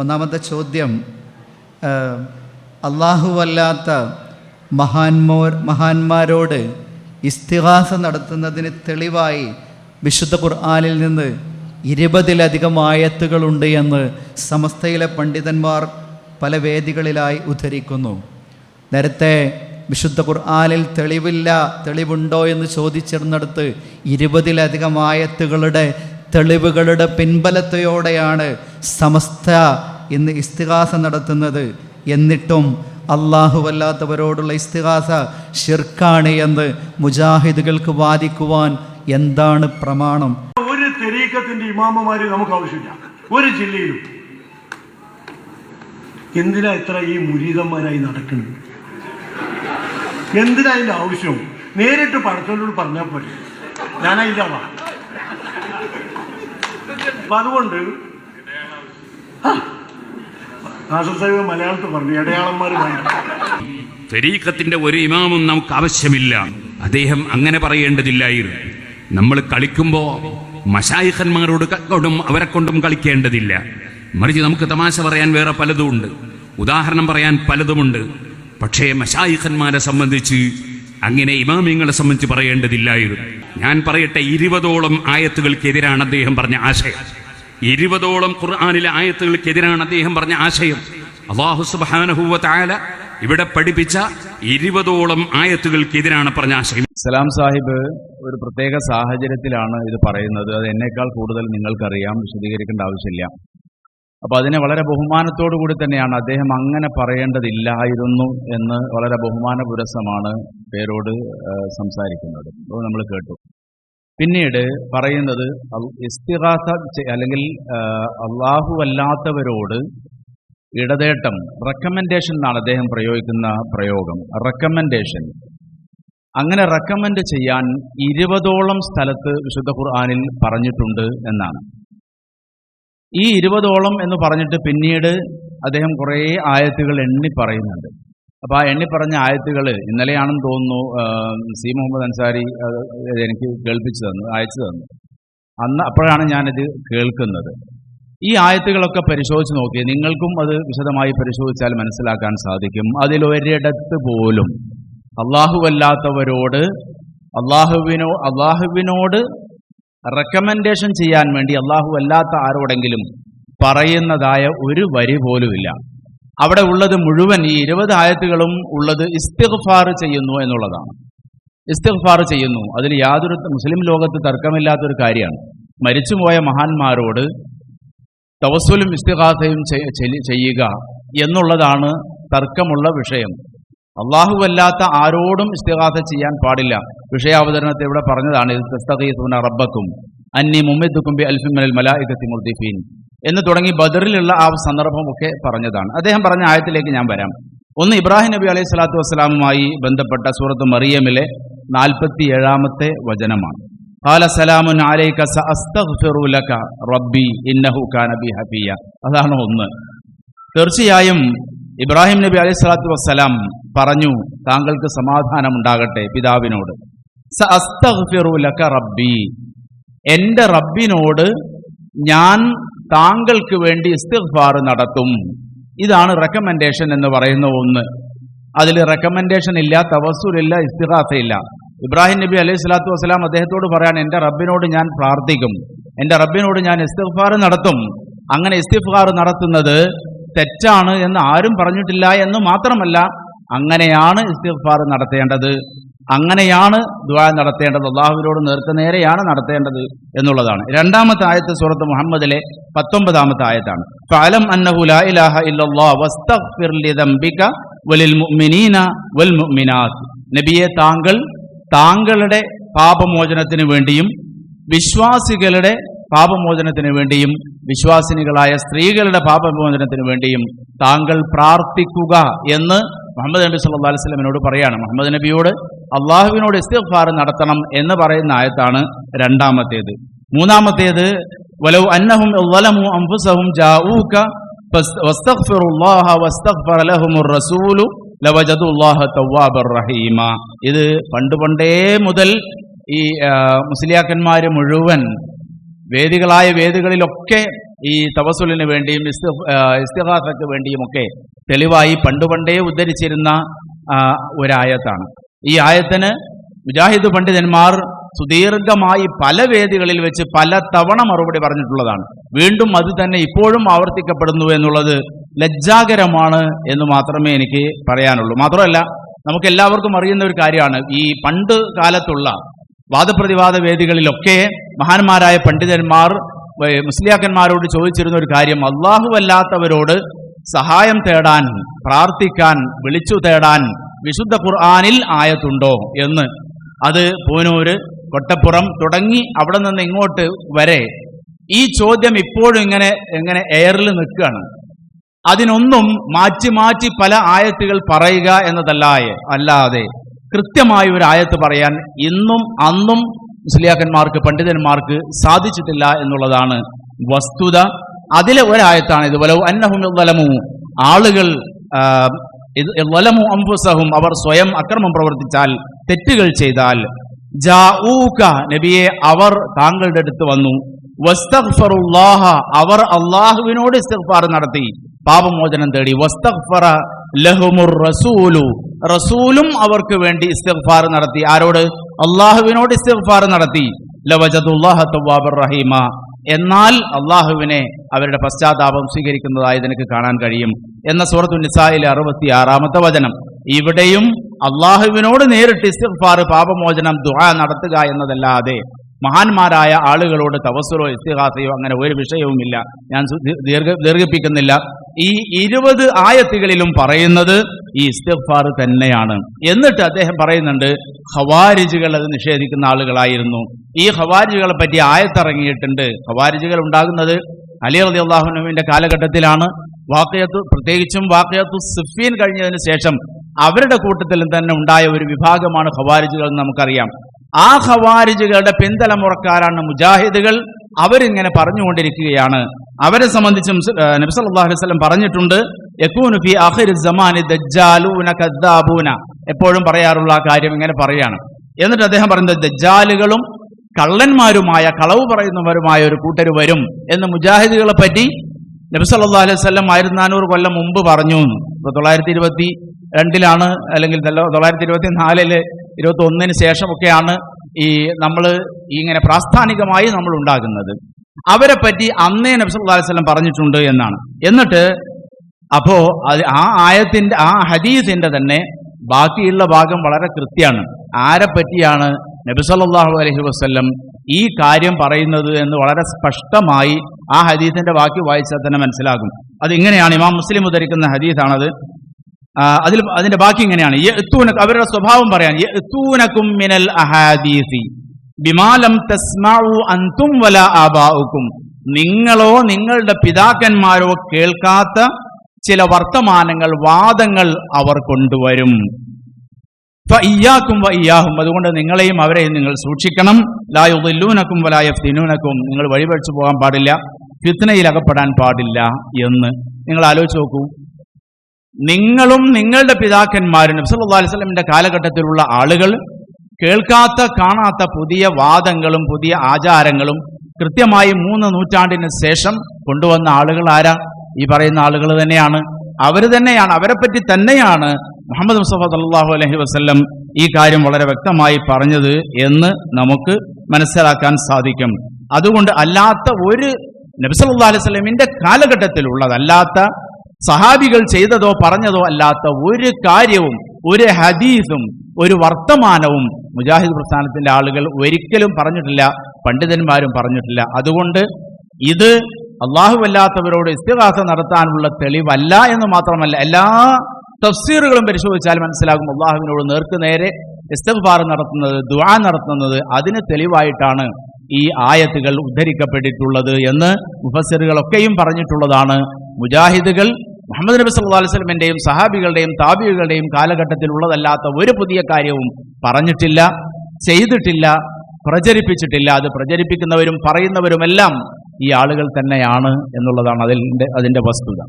ഒന്നാമത്തെ ചോദ്യം അള്ളാഹുവല്ലാത്ത മഹാന്മോർ മഹാന്മാരോട് ഇസ്തിഹാസ നടത്തുന്നതിന് തെളിവായി വിശുദ്ധ ഖുർആാനിൽ നിന്ന് ഇരുപതിലധികം ആയത്തുകളുണ്ട് എന്ന് സമസ്തയിലെ പണ്ഡിതന്മാർ പല വേദികളിലായി ഉദ്ധരിക്കുന്നു. നേരത്തെ വിശുദ്ധ ഖുർആാനിൽ തെളിവില്ല തെളിവുണ്ടോ എന്ന് ചോദിച്ചിരുന്നിടത്ത് ഇരുപതിലധികം ആയത്തുകളുടെ തെളിവുകളുടെ പിൻബലത്തോടെയാണ് സമസ്ത ഇന്ന് ഇസ്തിഹാസ നടത്തുന്നത്. എന്നിട്ടും അള്ളാഹുവല്ലാത്തവരോടുള്ള ഇസ്തിഹാസ ഷിർക്കാണ് എന്ന് മുജാഹിദുകൾക്ക് വാദിക്കുവാൻ എന്താണ് പ്രമാണം? ഒരു തെരീക്കത്തിന്റെ ഇമാമമാര് നമുക്ക് ആവശ്യമില്ല ഒരു ജില്ലയിലും. എന്തിനാ ഇത്ര ഈ മുരീതന്മാരായി നടക്കുന്നത്? എന്തിനാ അതിന്റെ ആവശ്യം? നേരിട്ട് പടച്ചോനോട് പറഞ്ഞാൽ പോലെ ഞാനതിന്റെ ആളാ അതുകൊണ്ട് ആ, നാസർ വേണ്ട ഒരു ഇമാമും നമുക്ക് ആവശ്യമില്ല. അദ്ദേഹം അങ്ങനെ പറയേണ്ടതില്ലായിരുന്നു. നമ്മൾ കളിക്കുമ്പോൾ മഷായിഖന്മാരോട് കൊണ്ടും അവരെ കൊണ്ടും കളിക്കേണ്ടതില്ല. മറിച്ച് നമുക്ക് തമാശ പറയാൻ വേറെ പലതുമുണ്ട്. ഉദാഹരണം പറയാൻ പലതുമുണ്ട്. പക്ഷേ മഷായിഖന്മാരെ സംബന്ധിച്ച് അങ്ങനെ ഇമാമിങ്ങളെ സംബന്ധിച്ച് പറയേണ്ടതില്ലായിരുന്നു. ഞാൻ പറയട്ടെ ഇരുപതോളം ആയത്തുകൾക്കെതിരാണ് അദ്ദേഹം പറഞ്ഞ ആശയം. ഇരുപതോളം ഖുർആാനിലെ ആയത്തുകൾക്കെതിരാണ് അദ്ദേഹം പറഞ്ഞ ആശയം. അള്ളാഹു സുബാനഹുവ താല ഇവിടെ പഠിപ്പിച്ച ഇരുപതോളം ആയത്തുകൾക്കെതിരാണ് പറഞ്ഞ ആശയം. സലാം സാഹിബ് ഒരു പ്രത്യേക സാഹചര്യത്തിലാണ് ഇത് പറയുന്നത്. അത് എന്നേക്കാൾ കൂടുതൽ നിങ്ങൾക്കറിയാം വിശദീകരിക്കേണ്ട ആവശ്യമില്ല. അപ്പൊ അതിനെ വളരെ ബഹുമാനത്തോടു കൂടി തന്നെയാണ് അദ്ദേഹം അങ്ങനെ പറയേണ്ടതില്ലായിരുന്നു എന്ന് വളരെ ബഹുമാന പുരസമാണ് പേരോട് സംസാരിക്കുന്നത്. അപ്പോൾ നമ്മൾ കേട്ടു. പിന്നീട് പറയുന്നത് ഇസ്തിഹാസ അല്ലെങ്കിൽ അള്ളാഹു അല്ലാത്തവരോട് ഇടതേട്ടം റെക്കമെൻഡേഷൻ എന്നാണ് അദ്ദേഹം പ്രയോഗിക്കുന്ന പ്രയോഗം. റെക്കമെൻഡേഷൻ അങ്ങനെ റെക്കമെൻഡ് ചെയ്യാൻ ഇരുപതോളം സ്ഥലത്ത് വിശുദ്ധ ഖുർആാനിൽ പറഞ്ഞിട്ടുണ്ട് എന്നാണ്. ഈ ഇരുപതോളം എന്ന് പറഞ്ഞിട്ട് പിന്നീട് അദ്ദേഹം കുറേ ആയത്തുകൾ എണ്ണി പറയുന്നുണ്ട്. അപ്പോൾ ആ എണ്ണി പറഞ്ഞ ആയത്തുകൾ ഇന്നലെയാണെന്ന് തോന്നുന്നു സി. മുഹമ്മദ് അൻസാരി എനിക്ക് കേൾപ്പിച്ചു തന്നു അയച്ചു തന്നു. അന്ന് അപ്പോഴാണ് ഞാനിത് കേൾക്കുന്നത്. ഈ ആയത്തുകളൊക്കെ പരിശോധിച്ച് നോക്കി നിങ്ങൾക്കും അത് വിശദമായി പരിശോധിച്ചാൽ മനസ്സിലാക്കാൻ സാധിക്കും. അതിലൊരിടത്ത് പോലും അള്ളാഹുവല്ലാത്തവരോട് അള്ളാഹുവിനോ അള്ളാഹുവിനോട് റെക്കമെൻഡേഷൻ ചെയ്യാൻ വേണ്ടി അള്ളാഹു അല്ലാത്ത ആരോടെങ്കിലും പറയുന്നതായ ഒരു വരി പോലുമില്ല. അവിടെ ഉള്ളത് മുഴുവൻ ഈ ഇരുപത് ആയത്തുകളും ഉള്ളത് ഇസ്തിഗ്ഫാർ ചെയ്യുന്നു എന്നുള്ളതാണ്. ഇസ്തിഗ്ഫാർ ചെയ്യുന്നു. അതിൽ യാതൊരു മുസ്ലിം ലോകത്ത് തർക്കമില്ലാത്തൊരു കാര്യമാണ്. മരിച്ചുപോയ മഹാന്മാരോട് തവസ്സുലും ഇസ്തിഹാസയും ചെയ്- ചെയ്- ചെയ്യുക എന്നുള്ളതാണ് തർക്കമുള്ള വിഷയം. അള്ളാഹുവല്ലാത്ത ആരോടും ഇസ്തിഹാസ ചെയ്യാൻ പാടില്ല. വിഷയാവതരണത്തെ ഇവിടെ പറഞ്ഞതാണ് ഇത് തസ്തഖീസുന റബ്ബക്കും അന്നി മുമ്മിദ്ദുക്കുംബി അൽഫിമൽ മല ഇദത്തി മുർദിഫീൻ എന്ന് തുടങ്ങി ബദറിലുള്ള ആ സന്ദർഭമൊക്കെ പറഞ്ഞതാണ്. അദ്ദേഹം പറഞ്ഞ ആയത്തിലേക്ക് ഞാൻ വരാം. ഒന്ന് ഇബ്രാഹിം നബി അലൈഹി സ്വലാത്തു വസ്സലാമുമായി ബന്ധപ്പെട്ട സൂറത്ത് മറിയമിലെ നാൽപ്പത്തി ഏഴാമത്തെ വചനമാണ്. ഖാല സലാമുൻ അലൈക സഅസ്തഗ്ഫിറു ലക റബ്ബി ഇന്നഹു ഹഫിയ അതാണ് ഒന്ന്. തീർച്ചയായും ഇബ്രാഹിം നബി അലൈഹി സ്വലാത്തു വസ്സലാം പറഞ്ഞു താങ്കൾക്ക് സമാധാനം ഉണ്ടാകട്ടെ പിതാവിനോട്. സഅസ്തഗ്ഫിറു ലക റബ്ബി എന്റെ റബ്ബിനോട് ഞാൻ താങ്കൾക്ക് വേണ്ടി ഇസ്തിഫാർ നടത്തും. ഇതാണ് റെക്കമെൻഡേഷൻ എന്ന് പറയുന്ന ഒന്ന്. അതിൽ റെക്കമെൻഡേഷൻ ഇല്ല തവസൂലില്ല ഇസ്തിഹാസയില്ല ഇബ്രാഹിം നബി അലൈഹി സ്വലാത്തു വസ്സലാം അദ്ദേഹത്തോട് പറയാൻ എന്റെ റബ്ബിനോട് ഞാൻ പ്രാർത്ഥിക്കും. എന്റെ റബ്ബിനോട് ഞാൻ ഇസ്തിഫാർ നടത്തും. അങ്ങനെ ഇസ്തിഫാർ നടത്തുന്നത് തെറ്റാണ് എന്ന് ആരും പറഞ്ഞിട്ടില്ല എന്ന് മാത്രമല്ല അങ്ങനെയാണ് ഇസ്തിഫാർ നടത്തേണ്ടത്. അങ്ങനെയാണ് ദ്വാ നടത്തേണ്ടത്. അള്ളാഹുവിനോട് നേർക്ക് നേരെയാണ് നടത്തേണ്ടത് എന്നുള്ളതാണ്. രണ്ടാമത്തെ ആയത്ത് സൂറത്ത് മുഹമ്മദിലെ പത്തൊമ്പതാമത്തെ ആയത്താണ്. ഇലാഹ മുഅ്മിനീന വൽ മുഅ്മിനാത്ത് നബിയെ താങ്കൾ താങ്കളുടെ പാപമോചനത്തിന് വേണ്ടിയും വിശ്വാസികളുടെ പാപമോചനത്തിന് വേണ്ടിയും വിശ്വാസിനികളായ സ്ത്രീകളുടെ പാപമോചനത്തിന് വേണ്ടിയും താങ്കൾ പ്രാർത്ഥിക്കുക എന്ന് മുഹമ്മദ് നബി സല്ലാ അലൈവലമിനോട് പറയാണ്. മുഹമ്മദ് നബിയോട് അള്ളാഹുവിനോട് ഇസ്തിഫാർ നടത്തണം എന്ന് പറയുന്ന ആയത്താണ് രണ്ടാമത്തേത്. മൂന്നാമത്തേത് വലൗ അന്നഹും ഇത് പണ്ട് പണ്ടേ മുതൽ ഈ മുസ്ലിയാക്കന്മാർ മുഴുവൻ വേദികളായ വേദികളിലൊക്കെ ഈ തവസുലിന് വേണ്ടിയും ഇസ്തിഹാസക്ക് വേണ്ടിയും ഒക്കെ തെളിവായി പണ്ടുപണ്ടേ ഉദ്ധരിച്ചിരുന്ന ഒരായത്താണ്. ഈ ആയത്തിന് മുജാഹിദ് പണ്ഡിതന്മാർ സുദീർഘമായി പല വേദികളിൽ വെച്ച് പല തവണ മറുപടി പറഞ്ഞിട്ടുള്ളതാണ്. വീണ്ടും അത് തന്നെ ഇപ്പോഴും ആവർത്തിക്കപ്പെടുന്നു എന്നുള്ളത് ലജ്ജാകരമാണ് എന്ന് മാത്രമേ എനിക്ക് പറയാനുള്ളൂ. മാത്രമല്ല നമുക്ക് എല്ലാവർക്കും അറിയുന്ന ഒരു കാര്യമാണ്. ഈ പണ്ട് കാലത്തുള്ള വാദപ്രതിവാദ വേദികളിലൊക്കെ മഹാന്മാരായ പണ്ഡിതന്മാർ മുസ്ലിയാക്കന്മാരോട് ചോദിച്ചിരുന്ന ഒരു കാര്യം അള്ളാഹുവല്ലാത്തവരോട് സഹായം തേടാൻ പ്രാർത്ഥിക്കാൻ വിളിച്ചു തേടാൻ വിശുദ്ധ ഖുർആാനിൽ ആയത്തുണ്ടോ എന്ന്. അത് പൂനൂര് കൊട്ടപ്പുറം തുടങ്ങി അവിടെ നിന്ന് ഇങ്ങോട്ട് വരെ ഈ ചോദ്യം ഇപ്പോഴും ഇങ്ങനെ എങ്ങനെ എയറിൽ നിൽക്കുകയാണ്. അതിനൊന്നും മാറ്റി മാറ്റി പല ആയത്തുകൾ പറയുക എന്നതല്ലാതെ അല്ലാതെ കൃത്യമായ ഒരു ആയത്ത് പറയാൻ ഇന്നും അന്നും മുസ്ലിയാക്കന്മാർക്ക് പണ്ഡിതന്മാർക്ക് സാധിച്ചിട്ടില്ല എന്നുള്ളതാണ് വസ്തുത. അതിലെ ഒരായത്താണ് ഇത് വലവും അന്നഹുലമു ആളുകൾ ഇത് വലമു അവർ സ്വയം അക്രമം പ്രവർത്തിച്ചാൽ തെറ്റുകൾ ചെയ്താൽ നബിയെ അവർ താങ്കളുടെ അടുത്ത് വന്നു. വസ്തഖ്ഫറുല്ലാഹ അവർ അള്ളാഹുവിനോട് ഇസ്തിഗ്ഫാർ നടത്തി. പാപമോചനം തേടി. വസ്തഗ്ഫറ ലഹുമുർ റസൂലു. റസൂലും അവർക്ക് വേണ്ടി ഇസ്തിഗ്ഫാർ നടത്തി. ആരോട്? അള്ളാഹുവിനോട് ഇസ്തിഗ്ഫാർ നടത്തി. ലവജദുല്ലാഹ തവ്വാബർ റഹീമ. എന്നാൽ അള്ളാഹുവിനെ അവരുടെ പശ്ചാത്താപം സ്വീകരിക്കുന്നതായി നിനക്ക് കാണാൻ കഴിയും. എന്ന സൂറത്തു നിസായിലെ അറുപത്തി ആറാമത്തെ വചനം. ഇവിടെയും അള്ളാഹുവിനോട് നേരിട്ട് ഇസ്തിഗ്ഫാർ പാപമോചനം ദുആ നടത്തുക എന്നതല്ലാതെ മഹാന്മാരായ ആളുകളോട് തവസുറോ ഇസ്തിഹാസയോ അങ്ങനെ ഒരു വിഷയവുമില്ല. ഞാൻ ദീർഘ ദീർഘിപ്പിക്കുന്നില്ല. ഈ ഇരുപത് ആയത്തുകളിലും പറയുന്നത് ഈ ഇസ്തഫാർ തന്നെയാണ്. എന്നിട്ട് അദ്ദേഹം പറയുന്നുണ്ട് ഹവാരിജുകൾ അത് നിഷേധിക്കുന്ന ആളുകളായിരുന്നു. ഈ ഹവാരിജുകളെ പറ്റി ആയത്തിറങ്ങിയിട്ടുണ്ട്. ഹവാരിജുകൾ ഉണ്ടാകുന്നത് അലി അലി അള്ളാഹുനുവിന്റെ കാലഘട്ടത്തിലാണ്. വാക്കയത്ത് പ്രത്യേകിച്ചും വാക്കയത്തു സിഫീൻ കഴിഞ്ഞതിന് ശേഷം അവരുടെ കൂട്ടത്തിലും തന്നെ ഉണ്ടായ ഒരു വിഭാഗമാണ് ഖവാരിജുകൾ എന്ന് നമുക്കറിയാം. ആ ഹവാരിജുകളുടെ പിന്തലമുറക്കാരാണ് മുജാഹിദുകൾ. അവരിങ്ങനെ പറഞ്ഞുകൊണ്ടിരിക്കുകയാണ്. അവരെ സംബന്ധിച്ചും നബി സല്ലല്ലാഹു അലൈഹി വസല്ലം പറഞ്ഞിട്ടുണ്ട് യകൂനു ഫി ആഖിരി സമാനി ദജ്ജാലൂന കദ്ദാബൂന എപ്പോഴും പറയാറുള്ള ആ കാര്യം ഇങ്ങനെ പറയാണ് എന്നിട്ട് അദ്ദേഹം പറയുന്നത് ദജ്ജാലുകളും കള്ളന്മാരുമായ കളവ് പറയുന്നവരുമായ ഒരു കൂട്ടർ വരും എന്ന് മുജാഹിദുകളെ പറ്റി നബി സല്ലല്ലാഹു അലൈഹി വസല്ലം ആയിരത്തി നാനൂറ് കൊല്ലം മുമ്പ് പറഞ്ഞു. ഇപ്പൊ തൊള്ളായിരത്തി ഇരുപത്തി രണ്ടിലാണ് അല്ലെങ്കിൽ തൊള്ള- തൊള്ളായിരത്തി ഇരുപത്തി നാലിൽ ഇരുപത്തി ഒന്നിന് ശേഷമൊക്കെയാണ് ഈ നമ്മൾ ഇങ്ങനെ പ്രാസ്ഥാനികമായി നമ്മൾ ഉണ്ടാകുന്നത്. അവരെ പറ്റി അന്നേ നബി സല്ലല്ലാഹു അലൈഹി വസല്ലം പറഞ്ഞിട്ടുണ്ട് എന്നാണ്. എന്നിട്ട് അപ്പോ ആ ആയത്തിന്റെ ആ ഹദീസിന്റെ തന്നെ ബാക്കിയുള്ള ഭാഗം വളരെ കൃത്യമാണ്. ആരെ പറ്റിയാണ് നബിസല്ലാഹു അലഹി വസ്ല്ലം ഈ കാര്യം പറയുന്നത് എന്ന് വളരെ സ്പഷ്ടമായി ആ ഹദീസിന്റെ ബാക്കി വായിച്ചാൽ തന്നെ മനസ്സിലാകും. അത് ഇങ്ങനെയാണ് ഇമാം മുസ്ലിം ഉദ്ധരിക്കുന്ന ഹദീസാണത്. അതിൽ അതിന്റെ ബാക്കി ഇങ്ങനെയാണ്. അവരുടെ സ്വഭാവം പറയാൻ മിനൽ അഹാദീസി. ബിമാലം തസ്മഉ അൻതും വല നിങ്ങളോ നിങ്ങളുടെ പിതാക്കന്മാരോ കേൾക്കാത്ത ചില വർത്തമാനങ്ങൾ വാദങ്ങൾ അവർ കൊണ്ടുവരും. ഇയാക്കും ഇയ്യാഹും. അതുകൊണ്ട് നിങ്ങളെയും അവരെയും നിങ്ങൾ സൂക്ഷിക്കണം. ലായുദില്ലൂനക്കും വലായഫ്തിനൂനക്കും നിങ്ങൾ വഴിപഴിച്ചു പോകാൻ പാടില്ല. ഫിത്നയിൽ അകപ്പെടാൻ പാടില്ല എന്ന്. നിങ്ങൾ ആലോചിച്ച് നോക്കൂ. നിങ്ങളും നിങ്ങളുടെ പിതാക്കന്മാരും നബ്സല്ലാ അലൈഹി സ്വലമിന്റെ കാലഘട്ടത്തിലുള്ള ആളുകൾ കേൾക്കാത്ത കാണാത്ത പുതിയ വാദങ്ങളും പുതിയ ആചാരങ്ങളും കൃത്യമായി മൂന്ന് നൂറ്റാണ്ടിന് ശേഷം കൊണ്ടുവന്ന ആളുകൾ ആരാ? ഈ പറയുന്ന ആളുകൾ തന്നെയാണ്. അവർ തന്നെയാണ്. അവരെപ്പറ്റി തന്നെയാണ് മുഹമ്മദ് മുസ്തഫ സല്ലാഹു അലഹി വസ്ല്ലം ഈ കാര്യം വളരെ വ്യക്തമായി പറഞ്ഞത് എന്ന് നമുക്ക് മനസ്സിലാക്കാൻ സാധിക്കും. അതുകൊണ്ട് അല്ലാത്ത ഒരു നബിസല്ലാ അലൈഹി സ്വലമിന്റെ കാലഘട്ടത്തിലുള്ളതല്ലാത്ത സഹാബികൾ ചെയ്തതോ പറഞ്ഞതോ അല്ലാത്ത ഒരു കാര്യവും ഒരു ഹദീസും ഒരു വർത്തമാനവും മുജാഹിദ് പ്രസ്ഥാനത്തിന്റെ ആളുകൾ ഒരിക്കലും പറഞ്ഞിട്ടില്ല പണ്ഡിതന്മാരും പറഞ്ഞിട്ടില്ല. അതുകൊണ്ട് ഇത് അള്ളാഹുവല്ലാത്തവരോട് ഇസ്തിഹാസ നടത്താനുള്ള തെളിവല്ല എന്ന് മാത്രമല്ല എല്ലാ തഫ്സീറുകളും പരിശോധിച്ചാൽ മനസ്സിലാകും അള്ളാഹുവിനോട് നേർക്ക് നേരെ ഇസ്തിഗ്ഫാർ നടത്തുന്നത് ദുആ നടത്തുന്നത് അതിന് തെളിവായിട്ടാണ് ഈ ആയത്തുകൾ ഉദ്ധരിക്കപ്പെട്ടിട്ടുള്ളത് എന്ന് മുഫസ്സിറുകളൊക്കെയും പറഞ്ഞിട്ടുള്ളതാണ്. മുജാഹിദുകൾ മുഹമ്മദ് നബി സല്ലു അലൈഹി സ്വലമിന്റെയും സഹാബികളുടെയും താബികളുടെയും കാലഘട്ടത്തിലുള്ളതല്ലാത്ത ഒരു പുതിയ കാര്യവും പറഞ്ഞിട്ടില്ല ചെയ്തിട്ടില്ല പ്രചരിപ്പിച്ചിട്ടില്ല. അത് പ്രചരിപ്പിക്കുന്നവരും പറയുന്നവരുമെല്ലാം ഈ ആളുകൾ തന്നെയാണ് എന്നുള്ളതാണ് അതിന്റെ അതിന്റെ വസ്തുത.